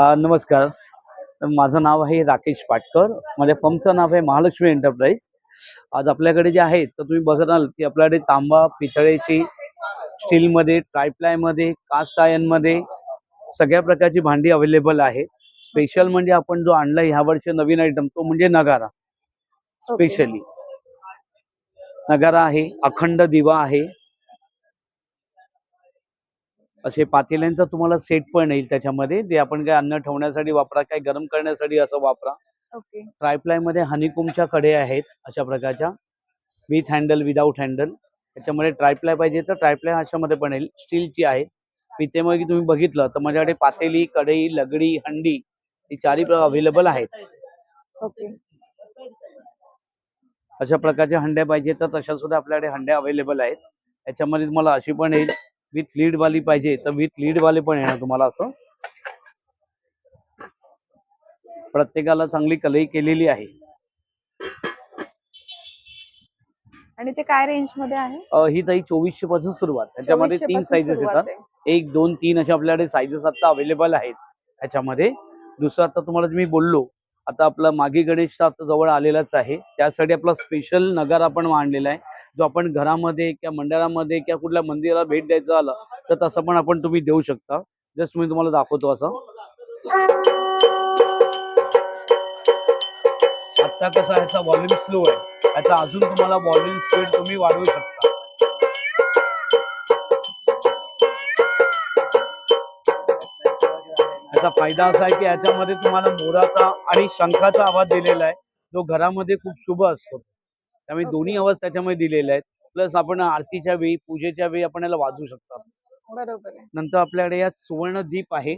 नमस्कार. माझं नाव आहे राकेश पाटकर. माझ्या फर्मचं नाव आहे महालक्ष्मी एंटरप्राइज आज आपल्याकडे जे आहेत तर तुम्ही बघाल की आपल्याकडे तांबा पितळेची स्टीलमध्ये ट्रायप्लायमध्ये कास्ट आयर्नमध्ये सगळ्या प्रकारची भांडी अवेलेबल आहे. स्पेशल म्हणजे आपण जो आणला ह्या वर्षी नवीन आयटम तो म्हणजे नगारा. स्पेशली नगारा आहे अखंड दिवा आहे असे पातेल्यांचा तुम्हाला सेट पण येईल त्याच्यामध्ये. जे आपण काय अन्न ठेवण्यासाठी वापरा काय गरम करण्यासाठी असं वापरा. ओके ट्रायप्लायमध्ये हनीकुमच्या कडे आहेत अशा प्रकारच्या. विथ हँडल विदाऊट हँडल त्याच्यामध्ये ट्रायप्लाय पाहिजे तर ट्रायप्लाय अशामध्ये पण येईल. स्टीलची आहे. पितेमध्ये तुम्ही बघितलं तर माझ्याकडे पातेली कढई लगडी हंडी ही चारही अवेलेबल आहेत. ओके अशा प्रकारच्या हंड्या पाहिजे तर तशा सुद्धा आपल्याकडे हंड्या अवेलेबल आहेत. याच्यामध्ये तुम्हाला अशी पण येईल. विथ लीड वाली पाहिजे तर विथ लीड वाले पण येणार तुम्हाला असं. प्रत्येकाला चांगली कलई केलेली आहे. आणि ते काय रेंजमध्ये आहे? ही ताई चोवीसशे पासून सुरुवात. त्याच्यामध्ये 2400 तीन साईजेस येतात. एक दोन तीन अशा आपल्याकडे साईजेस आता अवेलेबल आहेत ह्याच्यामध्ये दुसरं आता तुम्हाला मी बोललो आता आपला मागे गणेश तर आता जवळ आलेलाच आहे. त्यासाठी आपला स्पेशल नगार आपण मांडलेला आहे. जो आपण घरामध्ये किंवा मंडळामध्ये किंवा कुठल्या मंदिराला भेट द्यायचं आलं तर तसं पण आपण तुम्ही देऊ शकता. जस्ट मी तुम्हाला दाखवतो असं. आता कसं ह्याचा व्हॉल्यूम स्लो आहे. ह्याचा अजून तुम्हाला व्हॉल्यूम स्पीड तुम्ही वाढवू शकता. याचा फायदा असा आहे की याच्यामध्ये तुम्हाला मोराचा आणि शंखाचा आवाज दिलेला आहे. जो घरामध्ये खूप शुभ असतो. त्यामुळे. दोन्ही आवाज त्याच्यामध्ये दिलेले आहेत. प्लस आपण आरतीच्या वेळी पूजेच्या वेळी आपण याला वाजवू शकता बरोबर आहे. नंतर आपल्याकडे यात सुवर्णदीप आहे.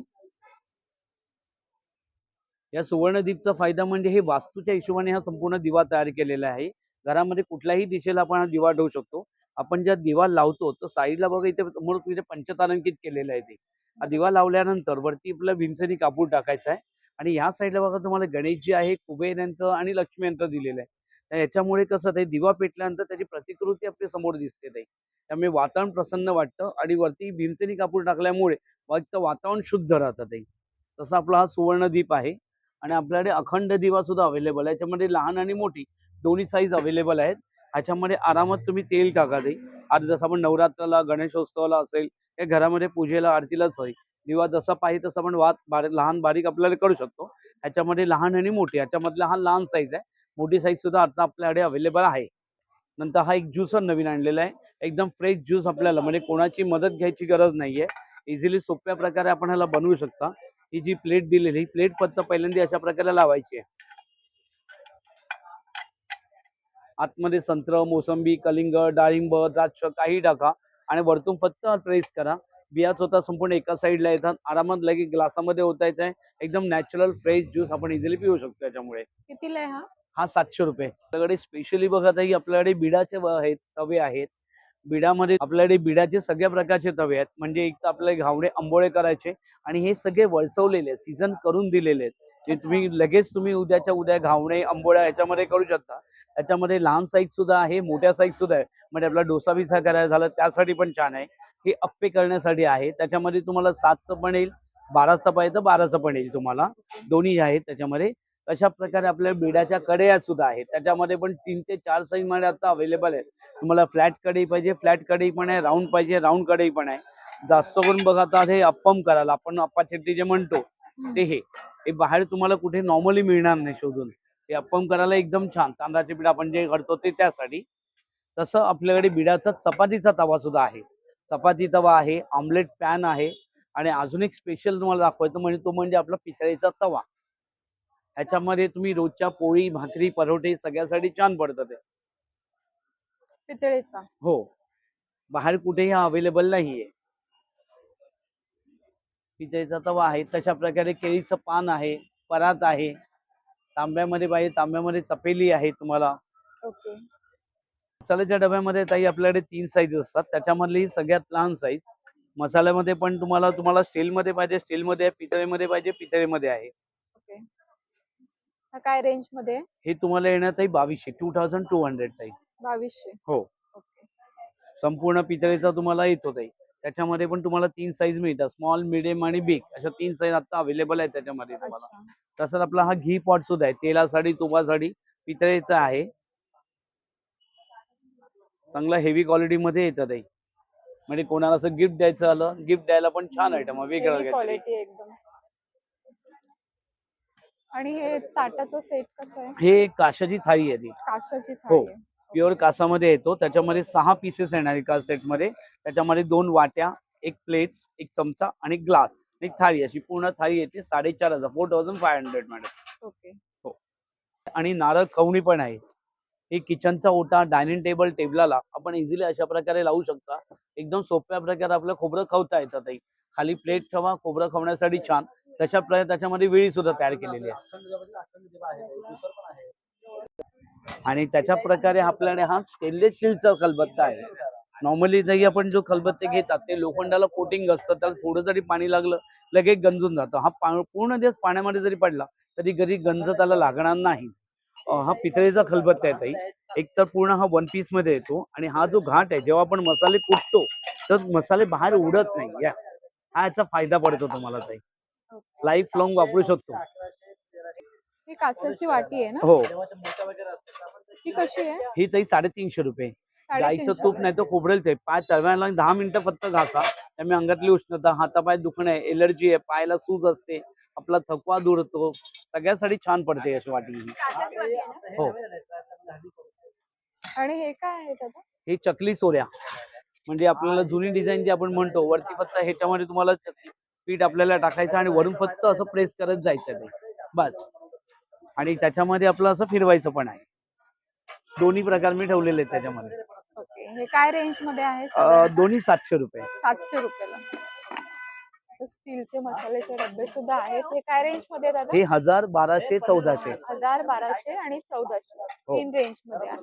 या सुवर्णदीपचा फायदा म्हणजे हे वास्तूच्या हिशोबाने हा संपूर्ण दिवा तयार केलेला आहे. घरामध्ये कुठल्याही दिशेला आपण हा दिवा ठेवू शकतो. आपण ज्या दिवा लावतो तर साईडला बघा इथे समोर इथे पंचतारांकित केलेलं आहे ते. दिवा लावल्यानंतर वरती आपलं भीमसेनी कापूर टाकायचा आहे. आणि ह्या साईडला बघा तुम्हाला गणेशजी आहे कुबेर यंत्र आणि लक्ष्मी यंत्र दिलेलं आहे. तर याच्यामुळे कसं ते दिवा पेटल्यानंतर त्याची प्रतिकृती आपल्यासमोर दिसते ते त्यामुळे वातावरण प्रसन्न वाटतं आणि वरती भीमसेनी कापूर टाकल्यामुळे फक्त वातावरण शुद्ध राहतं ते तसा आपला हा सुवर्णदीप आहे आणि आपल्याकडे अखंड दिवा सुद्धा अवेलेबल आहे. याच्यामध्ये लहान आणि मोठी दोन्ही साईज अवेलेबल आहेत. ह्याच्यामध्ये आरामात तुम्ही तेल टाका ते आज जसं आपण नवरात्राला गणेशोत्सवाला असेल हे घरामध्ये पूजेला आरतीलाच होईल दिवा जसा पाहिजे तसं आपण वात बारीक लहान बारीक आपल्याला करू शकतो. ह्याच्यामध्ये लहान आणि मोठी ह्याच्यामधला हा लहान साईज आहे. मोठी साईज सुद्धा आता आपल्याकडे अवेलेबल आहे. नंतर हा एक ज्यूसर नवीन आणलेला आहे. एकदम फ्रेश ज्यूस आपल्याला म्हणजे कोणाची मदत घ्यायची गरज नाहीये. इझिली सोप्या प्रकारे आपण ह्याला बनवू शकता. ही जी प्लेट दिलेली ही प्लेट फक्त पहिल्यांदा अशा प्रकारे लावायची आहे. आतमध्ये संत्र मोसंबी कलिंग डाळिंब द्राक्ष काही टाका. आणि वरतून फक्त प्रेस करा. बियाच होता संपूर्ण एका साईडला येतात. आरामात लगेच ग्लासामध्ये ओतायचं आहे. एकदम नॅचरल फ्रेश ज्यूस आपण इझिली पिऊ शकतो याच्यामुळे कितीला आहे हा? हा सातशे रुपये. आपल्याकडे स्पेशली बघत आहे की आपल्याकडे बिडाचे आहेत तवे आहेत. बिडामध्ये आपल्याकडे बिडाचे सगळ्या प्रकारचे तवे आहेत. म्हणजे एक तर आपले घावणे आंबोळे करायचे आणि हे सगळे वळसवलेले आहेत. सीझन करून दिलेले आहेत. जे. तुम्ही लगेच तुम्ही उद्याच्या उद्या घावणे आंबोळ्या ह्याच्यामध्ये करू शकता. त्याच्यामध्ये लहान साईज सुद्धा आहे मोठ्या साईज सुद्धा आहे. म्हणजे आपला डोसा बिसा करायचा झालं त्यासाठी पण छान आहे. हे अप्पे करण्यासाठी आहे. त्याच्यामध्ये तुम्हाला सातचं पण येईल बाराचं पाहिजे तर बाराचं पण येईल तुम्हाला. दोन्ही आहेत त्याच्यामध्ये. अशा प्रकारे आपल्या बिडाच्या कढया सुद्धा आहेत. त्याच्यामध्ये पण तीन ते चार साईजमध्ये आता अवेलेबल आहे तुम्हाला फ्लॅट कढई पाहिजे फ्लॅट कढई पण आहे राऊंड पाहिजे राऊंड कढई पण आहे. जास्त करून बघा आता हे अप्पम करायला आपण अप्पा जे म्हणतो ते हे. हे बाहेर तुम्हाला कुठे नॉर्मली मिळणार नाही शोधून. ते अप्पम करायला एकदम छान. तांदळाचे पीठ आपण जे करतो ते त्यासाठी. तसं आपल्याकडे बिडाचा चपातीचा तवा सुद्धा आहे. चपाती तवा आहे ऑमलेट पॅन आहे आणि अजून एक स्पेशल तुम्हाला दाखवायचं म्हणजे तो म्हणजे आपला पितळेचा तवा. ह्याच्यामध्ये तुम्ही रोजच्या पोळी भाकरी परोठे सगळ्यासाठी छान पडतं ते. पितळेचा. हो. बाहेर कुठेही अवेलेबल नाहीये. पितळेचा तवा आहे तशा प्रकारे केळीचं पान आहे परात आहे. तांब्यामध्ये पाहिजे तांब्यामध्ये तपेली आहे तुम्हाला. ओके. मसाल्याच्या डब्यामध्ये ताई आपल्याकडे तीन साईज असतात. त्याच्यामधली ही सगळ्यात लहान साईज मसाल्यामध्ये पण तुम्हाला तुम्हाला स्टीलमध्ये पाहिजे स्टीलमध्ये आहे पितळेमध्ये पाहिजे पितळेमध्ये आहे. ओके. हा काय रेंजमध्ये? आहे? हे तुम्हाला येण्यात आहे बावीसशे टू थाउजंड टू हंड्रेड ताई. बावीसशे. हो. ओके. संपूर्ण पितळेचा तुम्हाला येतो ताई. त्याच्यामध्ये पण तुम्हाला तीन साईज मिळतात. स्मॉल मिडियम आणि बिग अशा तीन साईज आता अवेलेबल आहेत त्याच्यामध्ये तुम्हाला. तसंच आपला हा घी पॉट सुद्धा आहे. तेलासाठी तुपासाठी पितळेचा आहे. चांगला हेवी क्वालिटी मध्ये येतं ते. म्हणजे कोणाला असं गिफ्ट द्यायचं आलं गिफ्ट द्यायला पण छान आयटम वेगळं काहीतरी. क्वालिटी एकदम. आणि हे ताटाचं सेट कसं आहे? हे काशाची थाळी आहे ती. काशाची हो. थाळी आहे. प्युअर कासामध्ये येतो. त्याच्यामध्ये सहा पीसेस येणार एका सेटमध्ये त्याच्यामध्ये दोन वाट्या एक प्लेट एक चमचा आणि ग्लास एक थाळी. अशी पूर्ण थाळी येते. साडेचार हजार. Four thousand five hundred madam okay. आणि नारळ खवणी पण आहे. हे किचनचा ओटा डायनिंग टेबल टेबलाला आपण इझिली अशा प्रकारे लावू शकता. एकदम सोप्या प्रकारे आपलं खोबरं खवता येतं ताई. खाली प्लेट ठेवा. खोबरं खवण्यासाठी छान. तशा प्रकारे त्याच्यामध्ये वेळी सुद्धा तयार केलेली आहे. आणि त्याच्या प्रकारे आपल्याकडे हा स्टेनलेस स्टीलचा खलबत्ता आहे. नॉर्मली जरी आपण जो खलबत्ते घेतात ते लोखंडाला कोटिंग असतं त्याला थोडं जरी पाणी लागलं लगेच गंजून जातं. हा पूर्ण दिवस पाण्यामध्ये जरी पडला तरी घरी गंज त्याला लागणार नाही. हा पितळेचा खलबत्ता आहे ताई. एक तर पूर्ण हा वन पीसमध्ये येतो आणि हा जो घाट आहे जेव्हा आपण मसाले कुटतो तर मसाले बाहेर उडत नाही. या हा याचा फायदा पडतो तुम्हाला ताई. लाईफ लॉंग वापरू शकतो. ही कासाची वाटी आहे ना? हो. ही कशी आहे? ही ताई साडेतीनशे रुपये. गाईचं साडेतीनशे. तूप नाही तर खोबरेल ते. पाय तळव्याला दहा मिनिटं फक्त घासा. त्यामुळे अंगातली उष्णता हातापाय दुखणं आहे एलर्जी आहे पायाला सूज असते आपला थकवा दूर होतो. सगळ्यासाठी छान पडते अशी वाटी ही. हो. आणि हे काय आहे दादा? ही चकली सोऱ्या. म्हणजे आपल्याला जुनी डिझाईन जी आपण म्हणतो वरती फक्त ह्याच्यामध्ये तुम्हाला चकली- पीठ आपल्याला टाकायचं आणि वरून फक्त असं प्रेस करत जायचं ते. बस. आणि त्याच्यामध्ये आपलं असं फिरवायचं पण आहे. दोन्ही प्रकार मी ठेवलेले आहेत त्याच्यामध्ये. ओके हे काय रेंजमध्ये आहे अं, साधारण? दोन्ही सातशे रुपये. सातशे रुपयाला. स्टीलचे मसाल्याचे डब्बे सुद्धा आहेत. हे काय रेंजमध्ये आहे दादा? हे हजार बाराशे चौदाशे. हजार बाराशे आणि चौदाशे. हो. तीन रेंजमध्ये आहे.